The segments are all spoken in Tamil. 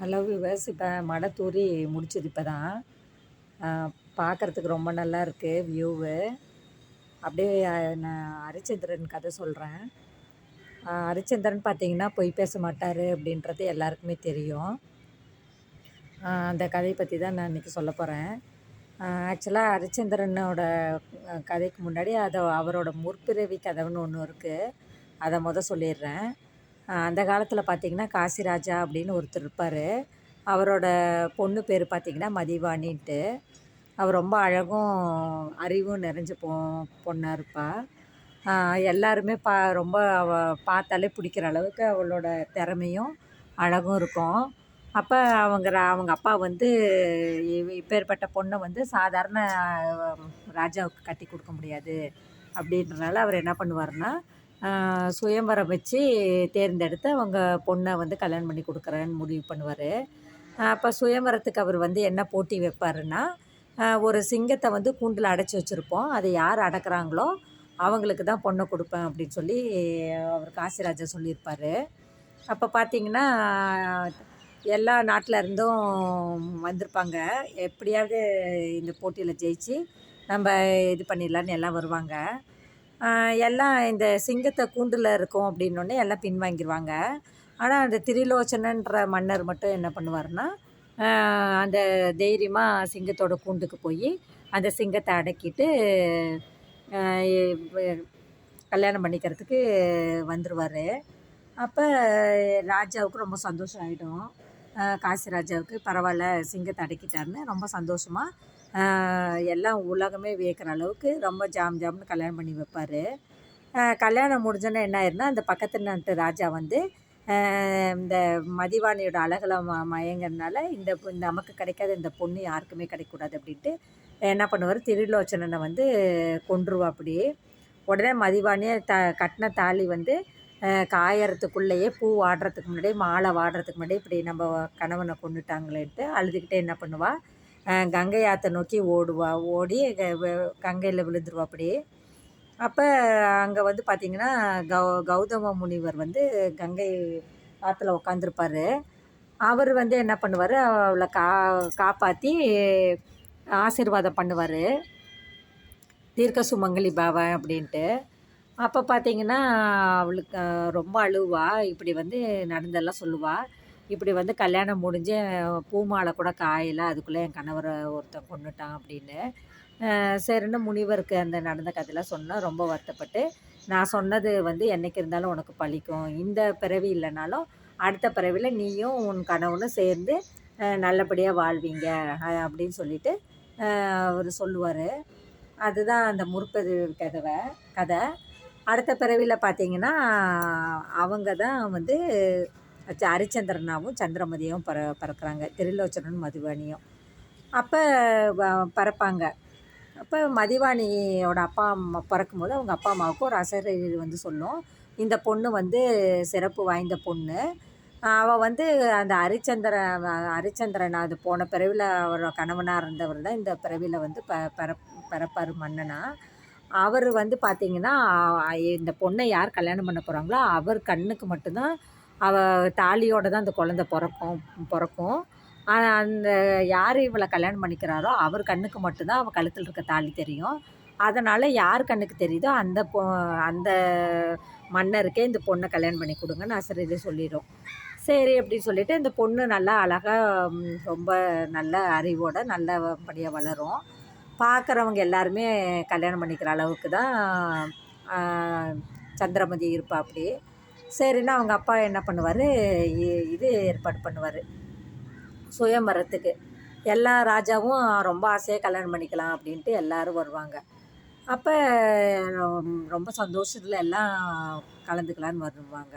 ஹலோ விவர்ஸ் இப்போ மழை தூறி முடிச்சது இப்போ தான் பார்க்குறதுக்கு ரொம்ப நல்லா இருக்குது வியூவு அப்படியே நான் ஹரிச்சந்திரன் கதை சொல்கிறேன் ஹரிச்சந்திரன் பார்த்தீங்கன்னா பொய் பேச மாட்டார் அப்படின்றது எல்லாருக்குமே தெரியும். அந்த கதையை பற்றி தான் நான் இன்றைக்கி சொல்ல போகிறேன் ஆக்சுவலாக ஹரிச்சந்திரனோட கதைக்கு முன்னாடி அதை அவரோட முற்பிறவி கதைன்னு ஒன்று இருக்குது அதை முத சொல்லிடுறேன். அந்த காலத்தில் பார்த்தீங்கன்னா காசிராஜா அப்படின்னு ஒருத்தர் இருப்பார். அவரோட பொண்ணு பேர் பார்த்திங்கன்னா மதிவாணின்ட்டு. அவர் ரொம்ப அழகும் அறிவும் நிறைஞ்ச பொ பொண்ணாக இருப்பாள் எல்லாருமே பா ரொம்ப அவ பார்த்தாலே பிடிக்கிற அளவுக்கு அவளோட திறமையும் அழகும் இருக்கும். அப்போ அவங்க ரா- அவங்க அப்பா வந்து இப்பேற்பட்ட பொண்ணை வந்து சாதாரண ராஜாவுக்கு கட்டி கொடுக்க முடியாது. அப்படின்றனால அவர் என்ன பண்ணுவார்னா சுயம்வரம் வச்சு தேர்ந்தெடுத்து அவங்க பொண்ணை வந்து கல்யாணம் பண்ணி கொடுக்குறேன்னு முடிவு பண்ணுவார். அப்போ சுயம்வரத்துக்கு அவர் வந்து என்ன போட்டி வைப்பாருன்னா ஒரு சிங்கத்தை வந்து கூண்டில் அடைச்சி வச்சுருப்போம். அதை யார் அடக்குறாங்களோ அவங்களுக்கு தான் பொண்ணை கொடுப்பேன் அப்படின்னு சொல்லி அவர் காசிராஜா சொல்லியிருப்பார். அப்போ பார்த்தீங்கன்னா எல்லா நாட்டில் இருந்தும் வந்திருப்பாங்க. எப்படியாவது இந்த போட்டியில் ஜெயிச்சு நம்ம இது பண்ணிடலான்னு எல்லாம் வருவாங்க. எல்லாம் இந்த சிங்கத்தை கூண்டில் இருக்கும் அப்படின்னோடனே எல்லாம் பின்வாங்கிடுவாங்க ஆனால் அந்த திரிலோச்சனன்ற மன்னர் மட்டும் என்ன பண்ணுவார்னா அந்த தைரியமாக சிங்கத்தோட கூண்டுக்கு போய் அந்த சிங்கத்தை அடக்கிட்டு கல்யாணம் பண்ணிக்கிறதுக்கு வந்துடுவார் அப்போ ராஜாவுக்கு ரொம்ப சந்தோஷம் ஆகிடும் காசி ராஜாவுக்கு பரவாயில்ல சிங்கத்தை அடக்கிட்டாருன்னு ரொம்ப சந்தோஷமாக எல்லாம் உலகமே வியக்கிற அளவுக்கு ரொம்ப ஜாம் ஜாம்னு கல்யாணம் பண்ணி வைப்பார். கல்யாணம் முடிஞ்சோன்னே என்ன ஆயிருன்னா அந்த பக்கத்து நாட்டு ராஜா வந்து இந்த மதிவாணியோட அழகில் ம மயங்கிறதுனால இந்த நமக்கு கிடைக்காத இந்த பொண்ணு யாருக்குமே கிடைக்கூடாது அப்படின்ட்டு என்ன பண்ணுவார் திருலோச்சனனை வந்து கொன்றுவா அப்படி உடனே மதிவாணியை த கட்டின தாலி வந்து காயறதுக்குள்ளேயே பூ வாடுறதுக்கு முன்னாடியே மாலை வாடுறதுக்கு முன்னாடியே இப்படி நம்ம கணவனை கொண்டுட்டாங்களேன்ட்டு அழுதுகிட்டே என்ன பண்ணுவாள் கங்கை ஆற்றை நோக்கி ஓடுவா ஓடி க- கங்கையில் விழுந்துருவா அப்படி அப்போ அங்கே வந்து பார்த்திங்கன்னா கௌ கௌதம முனிவர் வந்து கங்கை ஆற்றுல உட்காந்துருப்பார் அவர் வந்து என்ன பண்ணுவார் அவளை கா காப்பாற்றி ஆசீர்வாதம் பண்ணுவார். தீர்க்க சுமங்கலி பாவன் அப்படின்ட்டு. அப்போ பார்த்தீங்கன்னா அவளுக்கு ரொம்ப அழுவா இப்படி வந்து நடந்தெல்லாம் சொல்லுவாள் இப்படி வந்து கல்யாணம் முடிஞ்சு பூமாலை கூட காயலை அதுக்குள்ளே என் கணவரை ஒருத்தன் கொண்டுட்டான் அப்படின்னு. சரின்னு முனிவருக்கு அந்த நடந்த கதையெல்லாம் சொன்னால் ரொம்ப வருத்தப்பட்டு நான் சொன்னது வந்து என்றைக்கு இருந்தாலும் உனக்கு பழிக்கும். இந்த பிறவி இல்லைனாலும் அடுத்த பிறவியில் நீயும் உன் கணவனும் சேர்ந்து நல்லபடியாக வாழ்வீங்க அப்படின்னு சொல்லிட்டு அவர் சொல்லுவார். அதுதான் அந்த முற்பது கதவை கதை. அடுத்த பிறவியில் பார்த்தீங்கன்னா அவங்க தான் வந்து ஹரிச்சந்திரனாவும் சந்திரமதியும் பற பறக்கிறாங்க. திருலோச்சனும் மதுவாணியும் அப்போ பிறப்பாங்க. அப்போ மதிவாணியோட அப்பா அம்மா பிறக்கும்போது அவங்க அப்பா அம்மாவுக்கு ஒரு அசரீர் வந்து சொல்லும். இந்த பொண்ணு வந்து சிறப்பு வாய்ந்த பொண்ணு. அவள் வந்து அந்த ஹரிச்சந்திர ஹரிச்சந்திரன் அது போன பிறவியில் அவர் கணவனாக இருந்தவர் தான் இந்த பிறவியில் வந்து ப பிற பிறப்பார் மன்னனா. அவர் வந்து பார்த்திங்கன்னா இந்த பொண்ணை யார் கல்யாணம் பண்ண போகிறாங்களோ அவர் கண்ணுக்கு மட்டும்தான் அவள் தாலியோட தான் அந்த குழந்த பிறக்கும் பிறக்கும். ஆனால் அந்த யார் இவளை கல்யாணம் பண்ணிக்கிறாரோ அவர் கண்ணுக்கு மட்டும்தான் அவள் கழுத்தில் இருக்க தாலி தெரியும். அதனால் யார் கண்ணுக்கு தெரியுதோ அந்த பொ அந்த மன்னருக்கே இந்த பொண்ணை கல்யாணம் பண்ணி கொடுங்கன்னு அசரீரி சொல்லிடும் சரி அப்படின்னு சொல்லிட்டு இந்த பொண்ணு நல்லா அழகாக ரொம்ப நல்ல அறிவோட நல்லபடியாக வளரும். பார்க்குறவங்க எல்லாருமே கல்யாணம் பண்ணிக்கிற அளவுக்கு தான் சந்திரமதி இருப்பா அப்படி. சரின்னு அவங்க அப்பா என்ன பண்ணுவார்? இது ஏற்பாடு பண்ணுவார். சுயமரத்துக்கு எல்லா ராஜாவும் ரொம்ப ஆசையாக கல்யாணம் பண்ணிக்கலாம் அப்படின்ட்டு எல்லோரும் வருவாங்க. அப்போ ரொம்ப சந்தோஷத்தில் எல்லாம் கலந்துக்கலான்னு வருவாங்க.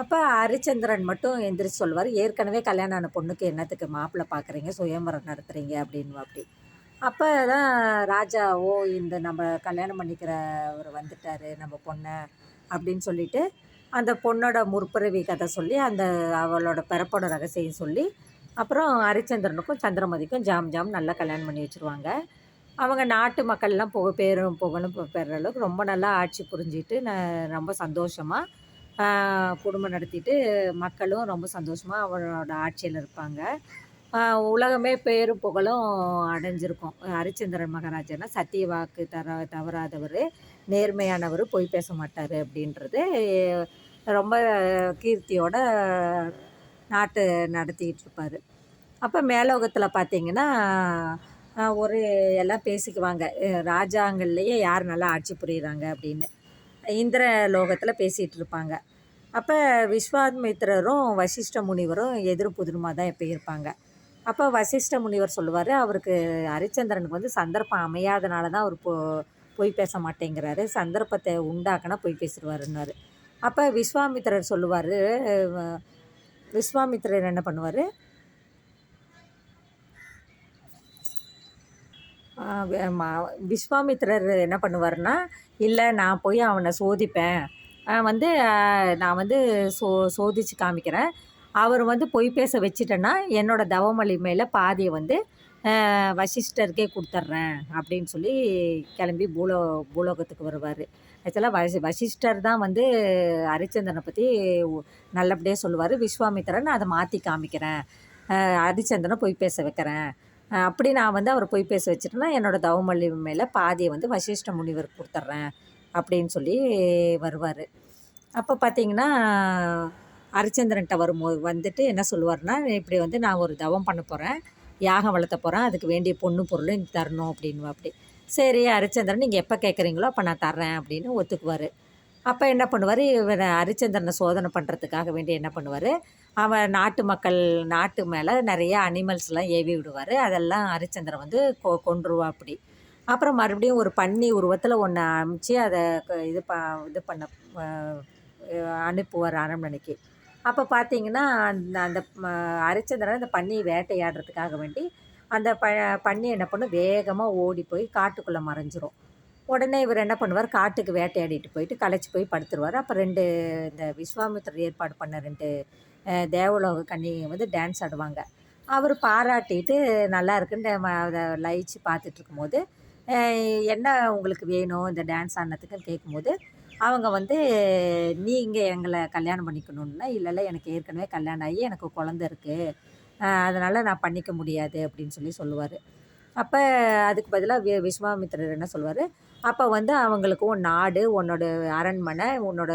அப்போ ஹரிச்சந்திரன் மட்டும் எந்திரிச்சு சொல்லுவார் ஏற்கனவே கல்யாணம் ஆன பொண்ணுக்கு என்னத்துக்கு மாப்பிள்ளை பார்க்குறீங்க சுயம்பரம் நடத்துகிறீங்க அப்படின்னு அப்படி அப்போ தான் ராஜா ஓ இந்த நம்ம கல்யாணம் பண்ணிக்கிறவர் வந்துட்டார் நம்ம பொண்ணை அப்படின்னு சொல்லிட்டு அந்த பொண்ணோட முற்பிறவி கதை சொல்லி அந்த அவளோட பிறப்போட ரகசியம் சொல்லி அப்புறம் ஹரிச்சந்திரனுக்கும் சந்திரமதிக்கும் ஜாம் ஜாம் நல்லா கல்யாணம் பண்ணி வச்சுருவாங்க. அவங்க நாட்டு மக்கள்லாம் புக பேரும் புகழும் பெற அளவுக்கு ரொம்ப நல்லா ஆட்சி புரிஞ்சிட்டு நான் ரொம்ப சந்தோஷமாக குடும்பம் நடத்திட்டு மக்களும் ரொம்ப சந்தோஷமாக அவரோட ஆட்சியில் இருப்பாங்க. உலகமே பேரு புகழும் அடைஞ்சிருக்கும். ஹரிச்சந்திரன் மகாராஜனா சத்திய வாக்கு தர தவறாதவர் நேர்மையானவர் பொய் பேச மாட்டார் அப்படின்றது ரொம்ப கீர்த்தியோட நாட்டு நடத்திக்கிட்டு இருப்பார். அப்போ மேலோகத்தில் பார்த்தீங்கன்னா ஒரு எல்லாம் பேசிக்குவாங்க. ராஜாங்கள்லேயே யார் நல்லா ஆட்சி புரியுறாங்க அப்படின்னு. இந்திர லோகத்தில் பேசிகிட்டு இருப்பாங்க. அப்போ விஸ்வாமித்திரரும் வசிஷ்ட முனிவரும் எதிர் புதிருமாக தான் எப்போ இருப்பாங்க. அப்போ வசிஷ்ட முனிவர் சொல்லுவார் அவருக்கு ஹரிச்சந்திரனுக்கு வந்து சந்தர்ப்பம் அமையாதனால தான் அவர் போ பொய் பேச மாட்டேங்கிறாரு. சந்தர்ப்பத்தை உண்டாக்கினா பொய் பேசிடுவாருன்னாரு. அப்போ விஸ்வாமித்திரர் சொல்லுவார் விஸ்வாமித்திரர் என்ன பண்ணுவார்? விஸ்வாமித்திரர் என்ன பண்ணுவார்னா இல்லை நான் போய் அவனை சோதிப்பேன். வந்து நான் வந்து சோ சோதித்து காமிக்கிறேன். அவர் வந்து பொய் பேச வச்சுட்டேன்னா என்னோடய தவமொழி மேலே பாதியை வந்து வசிஷ்டருக்கே கொடுத்துட்றேன் அப்படின்னு சொல்லி கிளம்பி பூலோ பூலோகத்துக்கு வருவார். ஆக்சுவலாக வசி வசிஷ்டர் தான் வந்து ஹரிச்சந்திரனை பற்றி நல்லபடியாக சொல்லுவார். விஸ்வாமித்திரன் அதை மாற்றி காமிக்கிறேன். ஹரிச்சந்திரனை பொய் பேச வைக்கிறேன். அப்படி நான் வந்து அவர் பொய் பேச வச்சுட்டேன்னா என்னோடய தவமல்லி மேலே பாதியை வந்து வசிஷ்ட முனிவர் கொடுத்துட்றேன் அப்படின்னு சொல்லி வருவார். அப்போ பார்த்தீங்கன்னா ஹரிச்சந்திரன்கிட்ட வரும்போது வந்துட்டு என்ன சொல்லுவார்னா இப்படி வந்து நான் ஒரு தவம் பண்ண போகிறேன் யாகம் வளர்த்த போகிறேன் அதுக்கு வேண்டிய பொண்ணு பொருளும் எனக்கு தரணும் அப்படின்னு அப்படி. சரி ஹரிச்சந்திரன் நீங்கள் எப்போ கேட்குறீங்களோ அப்போ நான் தர்றேன் அப்படின்னு ஒத்துக்குவார். அப்போ என்ன பண்ணுவார்? இவர் ஹரிச்சந்திரனை சோதனை பண்ணுறதுக்காக வேண்டி என்ன பண்ணுவார்? அவன் நாட்டு மக்கள் நாட்டு மேலே நிறைய அனிமல்ஸ்லாம் ஏவி விடுவார். அதெல்லாம் ஹரிச்சந்திரன் வந்து கொ கொண்டுருவா அப்படி. அப்புறம் மறுபடியும் ஒரு பன்னி உருவத்தில் ஒன்று அமுச்சு அதை இது ப இது பண்ண அனுப்புவார் அரண்மனைக்கு. அப்போ பார்த்தீங்கன்னா அந்த அந்த அரிச்சந்திரன் அந்த பன்னியை வேட்டையாடுறதுக்காக வேண்டி அந்த ப பன்னி என்ன பண்ணும்? வேகமாக ஓடி போய் காட்டுக்குள்ளே மறைஞ்சிரும். உடனே இவர் என்ன பண்ணுவார்? காட்டுக்கு வேட்டையாடிட்டு போயிட்டு களைச்சி போய் படுத்துருவார். அப்போ ரெண்டு இந்த விஸ்வாமித்திரர் ஏற்பாடு பண்ண ரெண்டு தேவலோக கன்னிகை வந்து டான்ஸ் ஆடுவாங்க. அவர் பாராட்டிட்டு நல்லா இருக்குன்னு அதை லயிச்சு பார்த்துட்ருக்கும்போது என்ன உங்களுக்கு வேணும்? இந்த டான்ஸ் ஆடினதுக்குன்னு கேட்கும்போது அவங்க வந்து நீங்கள் எங்களை கல்யாணம் பண்ணிக்கணுன்னா இல்லை இல்லை எனக்கு ஏற்கனவே கல்யாணம் ஆகி எனக்கு குழந்த இருக்குது அதனால் நான் பண்ணிக்க முடியாது அப்படின்னு சொல்லி சொல்லுவார். அப்போ அதுக்கு பதிலாக வி விஸ்வாமித்திரர் என்ன சொல்லுவார்? அப்போ வந்து அவங்களுக்கு உன் நாடு உன்னோட அரண்மனை உன்னோட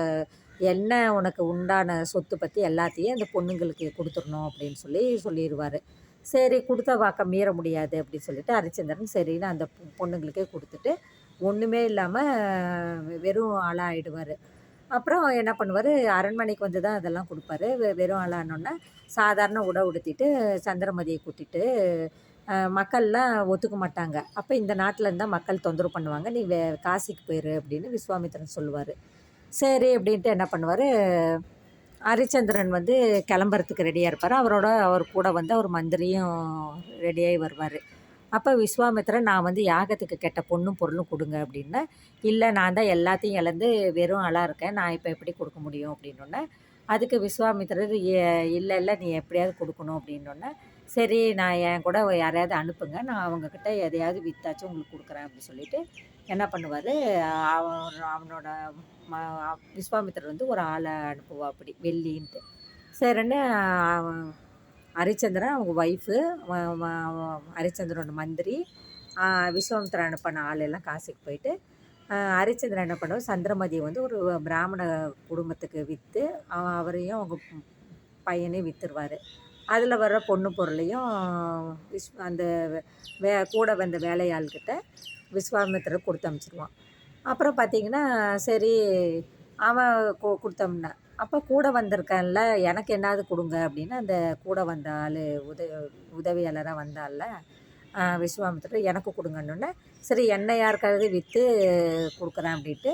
என்ன உனக்கு உண்டான சொத்து பற்றி எல்லாத்தையும் அந்த பொண்ணுங்களுக்கு கொடுத்துடணும் அப்படின்னு சொல்லி சொல்லிடுவார் சரி கொடுத்த வாக்க மீற முடியாது அப்படின்னு சொல்லிட்டு ஹரிச்சந்திரன் சரின்னு அந்த பொண்ணுங்களுக்கே கொடுத்துட்டு ஒன்றுமே இல்லாமல் வெறும் ஆளாக ஆகிடுவார் அப்புறம் என்ன பண்ணுவார்? அரண்மனைக்கு வந்து தான் அதெல்லாம் கொடுப்பாரு. வெ வெறும் ஆளானோடனே சாதாரண உடை உடுத்திட்டு சந்திரமதியை கூட்டிட்டு மக்கள்லாம் ஒத்துக்க மாட்டாங்க. அப்போ இந்த நாட்டில் இருந்தால் மக்கள் தொந்தரவு பண்ணுவாங்க. நீ வே காசிக்கு போயிரு அப்படின்னு விஸ்வாமித்திரன் சொல்லுவார். சரி அப்படின்ட்டு என்ன பண்ணுவார்? ஹரிச்சந்திரன் வந்து கிளம்புறதுக்கு ரெடியாக இருப்பார். அவரோட அவர் கூட வந்து அவர் மந்திரியும் ரெடியாகி வருவார். அப்போ விஸ்வாமித்திரன் நான் வந்து யாகத்துக்கு கெட்ட பொண்ணும் பொருளும் கொடுங்க அப்படின்னா. இல்லை நான் தான் எல்லாத்தையும் இழந்து வெறும் ஆளாக இருக்கேன். நான் இப்போ எப்படி கொடுக்க முடியும்? அப்படின்னோடனே அதுக்கு விஸ்வாமித்திரர் இல்லை இல்லை நீ எப்படியாவது கொடுக்கணும் அப்படின்னோடனே சரி நான் என் கூட யாரையாவது அனுப்புங்க. நான் அவங்கக்கிட்ட எதையாவது விற்றாச்சும் உங்களுக்கு கொடுக்குறேன் அப்படின்னு சொல்லிட்டு என்ன பண்ணுவார்? அவன் அவனோட ம விஸ்வாமித்திரர் வந்து ஒரு ஆளை அனுப்புவா அப்படி வெள்ளின்ட்டு. சரின்னு ஹரிச்சந்திரன் அவங்க ஒய்ஃபு ஹரிச்சந்திரனோட மந்திரி. விஸ்வாமித்திரன் அனுப்பின ஆள் எல்லாம் காசிக்கு போயிட்டு ஹரிச்சந்திரன் என்ன பண்ணுவோம் சந்திரமதியை வந்து ஒரு பிராமண குடும்பத்துக்கு விற்று அவரையும் அவங்க பையனையும் விற்றுருவார் அதில் வர்ற பொண்ணு பொருளையும் விஸ் அந்த வே கூட வந்த வேலையாள்கிட்ட விஸ்வாமித்திரர் கொடுத்து அனுப்பிச்சிடுவான் அப்புறம் பார்த்திங்கன்னா சரி அவன் கு கொடுத்தோம்னா அப்போ கூட வந்திருக்கேன்ல எனக்கு என்னாவது கொடுங்க அப்படின்னு அந்த கூட வந்த ஆள் உத உதவியாளராக வந்தால விஸ்வாமித்திரர் எனக்கு கொடுங்கன்னொன்னே சரி என்னை யாருக்காவது விற்று கொடுக்குறேன் அப்படின்ட்டு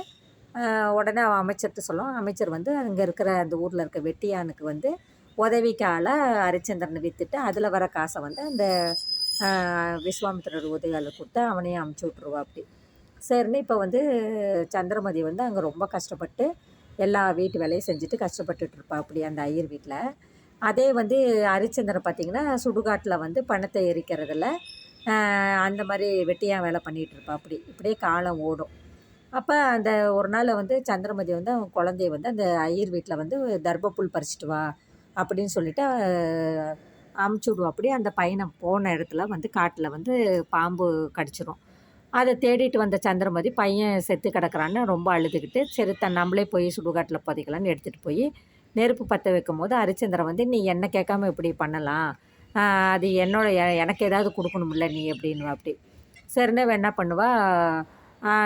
உடனே அவன் அமைச்சர்கிட்ட சொல்லுவான். அமைச்சர் வந்து அங்கே இருக்கிற அந்த ஊரில் இருக்க வெட்டியானுக்கு வந்து உதவிக்கால ஹரிச்சந்திரனை விற்றுட்டு அதில் வர காசை வந்து அந்த விஸ்வாமித்திரர் உதவியாளர் கொடுத்து அவனையும் அமுச்சு விட்ருவா அப்படி. சரின்னு இப்போ வந்து சந்திரமதி வந்து அங்கே ரொம்ப கஷ்டப்பட்டு எல்லா வீட்டு வேலையும் செஞ்சுட்டு கஷ்டப்பட்டுட்டு இருப்பா அப்படி அந்த ஐயர் வீட்டில் அதே வந்து ஹரிச்சந்திரன் பார்த்திங்கன்னா சுடுகாட்டில் வந்து பணத்தை எரிக்கிறதுல அந்த மாதிரி வெட்டியாக வேலை பண்ணிகிட்டு இருப்பா அப்படி. இப்படியே காலம் ஓடும். அப்போ அந்த ஒரு நாள் வந்து சந்திரமதி வந்து அவன் குழந்தைய வந்து அந்த ஐயர் வீட்டில் வந்து தர்பப்புல் பறிச்சிட்டு வா அப்படின்னு சொல்லிட்டு அமுச்சு விடுவோம் அப்படியே அந்த பையனை போன இடத்துல வந்து காட்டில் வந்து பாம்பு கடிச்சிரும். அதை தேடிட்டு வந்த சந்திரமதி பையன் செத்து கிடக்குறான்னு ரொம்ப அழுதுகிட்டு சரி தன் நம்மளே போய் சுடுகாட்டில் புதைக்கலான்னு எடுத்துகிட்டு போய் நெருப்பு பற்ற வைக்கும் போது ஹரிச்சந்திரன் வந்து நீ என்ன கேட்காம இப்படி பண்ணலாம்? அது என்னோட எனக்கு ஏதாவது கொடுக்கணும்ல நீ அப்படின்னு அப்படி. சரின்னு என்ன பண்ணுவா?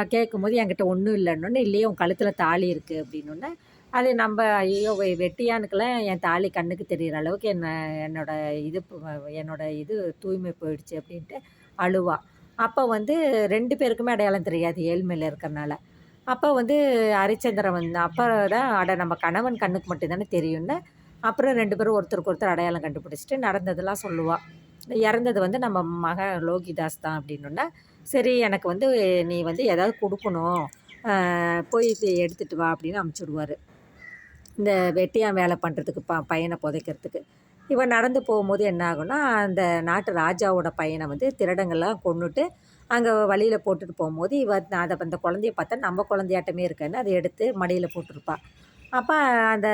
கேட்கும்போது என்கிட்ட ஒன்றும் இல்லைன்னு இல்லையே உன் கழுத்தில் தாலி இருக்குது அப்படின்னோடனே அது நம்ம ஐயோ வெட்டியானுக்கெல்லாம் என் தாலி கண்ணுக்கு தெரிகிற அளவுக்கு என்ன என்னோட இது என்னோட இது தூய்மை போயிடுச்சு அப்படின்ட்டு அழுவாள் அப்போ வந்து ரெண்டு பேருக்குமே அடையாளம் தெரியாது ஏழ்மையில் இருக்கிறனால. அப்போ வந்து ஹரிச்சந்திரன் வந்து அப்போ தான் அட நம்ம கணவன் கண்ணுக்கு மட்டும்தானே தெரியும்னு. அப்புறம் ரெண்டு பேரும் ஒருத்தருக்கு ஒருத்தர் அடையாளம் கண்டுபிடிச்சிட்டு நடந்ததெல்லாம் சொல்லுவாள் இறந்தது வந்து நம்ம மக லோகிதாஸ் தான் அப்படின்னோடனே சரி எனக்கு வந்து நீ வந்து ஏதாவது கொடுக்கணும் போய் எடுத்துகிட்டு வா அப்படின்னு அமுச்சுடுவார். இந்த வெட்டியான் வேலை பண்ணுறதுக்கு ப பையனை புதைக்கிறதுக்கு. இவன் நடந்து போகும்போது என்ன ஆகும்னா அந்த நாட்டு ராஜாவோட பையனை வந்து திருடங்கள்லாம் கொண்டுட்டு அங்கே வழியில் போட்டுட்டு போகும்போது இவ அதை அந்த குழந்தைய பார்த்தா நம்ம குழந்தையாட்டமே இருக்கேன்னு அதை எடுத்து மடியில் போட்டிருப்பாள் அப்போ அந்த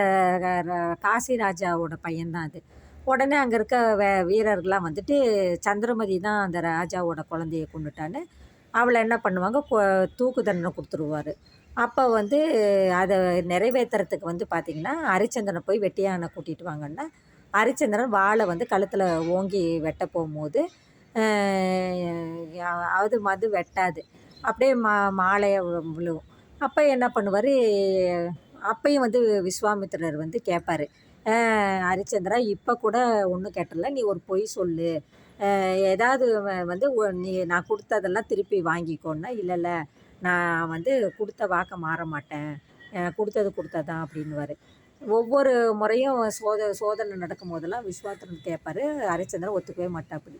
காசி ராஜாவோட பையன்தான் அது. உடனே அங்கே இருக்க வே வீரர்கள்லாம் வந்துட்டு சந்திரமதி தான் அந்த ராஜாவோட குழந்தைய கொண்டுட்டான்னு அவளை என்ன பண்ணுவாங்க தூக்கு தண்டனை கொடுத்துருவாரு. அப்போ வந்து அதை நிறைவேற்றுறதுக்கு வந்து பார்த்திங்கன்னா ஹரிச்சந்திரனை போய் வெட்டியானை கூட்டிகிட்டு வாங்கன்னா ஹரிச்சந்திரன் வாழை வந்து கழுத்தில் ஓங்கி வெட்ட போகும்போது அது மது வெட்டாது. அப்படியே மா மாலையை விழுவும். அப்போ என்ன பண்ணுவார்? அப்பையும் வந்து விஸ்வாமித்திரர் வந்து கேட்பார் ஹரிச்சந்திரா இப்போ கூட ஒன்றும் கேட்டல நீ ஒரு பொய் சொல்லு. ஏதாவது வந்து நீ நான் கொடுத்ததெல்லாம் திருப்பி வாங்கிக்கோன்னா இல்லை இல்லை நான் வந்து கொடுத்த வாக்கை மாற மாட்டேன். கொடுத்தது கொடுத்ததான் அப்படின்னுவார். ஒவ்வொரு முறையும் சோத சோதனை நடக்கும் போதெல்லாம் விஸ்வாத்திரன் கேட்பார் ஹரிச்சந்திரன் ஒத்துக்கவே மாட்டாப்படி.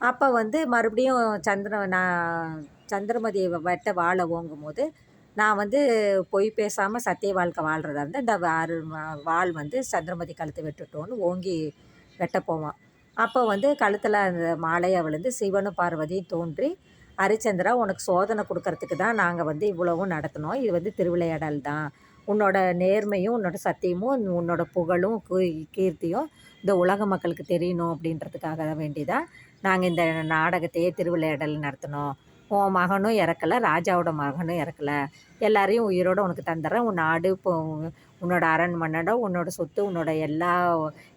அப்போ வந்து மறுபடியும் சந்திரன் நான் சந்திரமதியை வெட்ட வாழை ஓங்கும் போது நான் வந்து பொய் பேசாமல் சத்திய வாழ்க்கை வாழ்கிறதா இருந்தால் இந்த அரு வாள் வந்து சந்திரமதி கழுத்தை வெட்டுட்டோன்னு ஓங்கி வெட்ட போவான். அப்போ வந்து கழுத்தில் அந்த மாலையை விழுந்து சிவனும் பார்வதியும் தோன்றி ஹரிச்சந்திரா உனக்கு சோதனை கொடுக்கறதுக்கு தான் நாங்கள் வந்து இவ்வளவும் நடத்தினோம் இது வந்து திருவிளையாடல் தான் உன்னோட நேர்மையும் உன்னோட சத்தியமும் உன்னோட புகழும் கீர்த்தியும் இந்த உலக மக்களுக்கு தெரியணும் அப்படின்றதுக்காக வேண்டிதான் நாங்கள் இந்த நாடகத்தையே திருவிளையாடல் நடத்தினோம். உன் மகனும் இறக்கலை ராஜாவோட மகனும் இறக்கலை. எல்லாரையும் உயிரோடு உனக்கு தந்துடுறேன். உன் நாடு இப்போ உன்னோட அரண்மனோட உன்னோட சொத்து உன்னோட எல்லா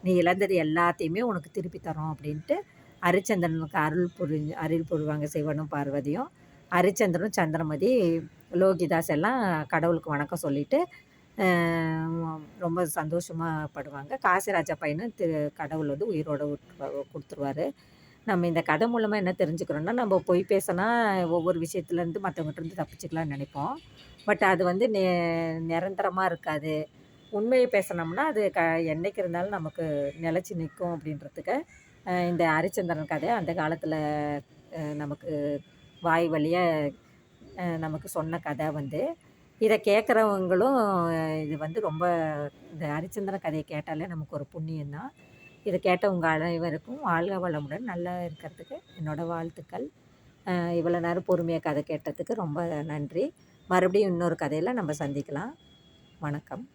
நீ இழந்தது எல்லாத்தையுமே உனக்கு திருப்பி தரோம் அப்படின்ட்டு ஹரிச்சந்திரனுக்கு அருள் புரிஞ்சு அருள் புரிவாங்க சிவனும் பார்வதியும். ஹரிச்சந்திரனும் சந்திரமதி லோகிதாஸ் எல்லாம் கடவுளுக்கு வணக்கம் சொல்லிவிட்டு ரொம்ப சந்தோஷமாக படுவாங்க. காசிராஜா பையனும் திரு கடவுள் வந்து உயிரோடு கொடுத்துருவாரு. நம்ம இந்த கதை மூலமாக என்ன தெரிஞ்சுக்கிறோன்னா நம்ம பொய் பேசினா ஒவ்வொரு விஷயத்துலேருந்து மற்றவங்ககிட்டருந்து தப்பிச்சுக்கலாம்னு நினைப்போம். பட் அது வந்து நெ நிரந்தரமாக இருக்காது. உண்மையை பேசினோம்னா அது க என்றைக்கு இருந்தாலும் நமக்கு நிலச்சி நிற்கும் அப்படின்றதுக்கு இந்த ஹரிச்சந்திரன் கதை அந்த காலத்தில் நமக்கு வாய் வழியாக நமக்கு சொன்ன கதை வந்து. இதை கேட்குறவங்களும் இது வந்து ரொம்ப இந்த ஹரிச்சந்திர கதையை கேட்டாலே நமக்கு ஒரு புண்ணியம்தான் இதை கேட்ட உங்கள் அனைவருக்கும் வாழ்க வளமுடன் நல்லா இருக்கிறதுக்கு என்னோடய வாழ்த்துக்கள். இவ்வளோ நேரம் பொறுமையாக கதை கேட்டதுக்கு ரொம்ப நன்றி. மறுபடியும் இன்னொரு கதையில் நம்ம சந்திக்கலாம். வணக்கம்.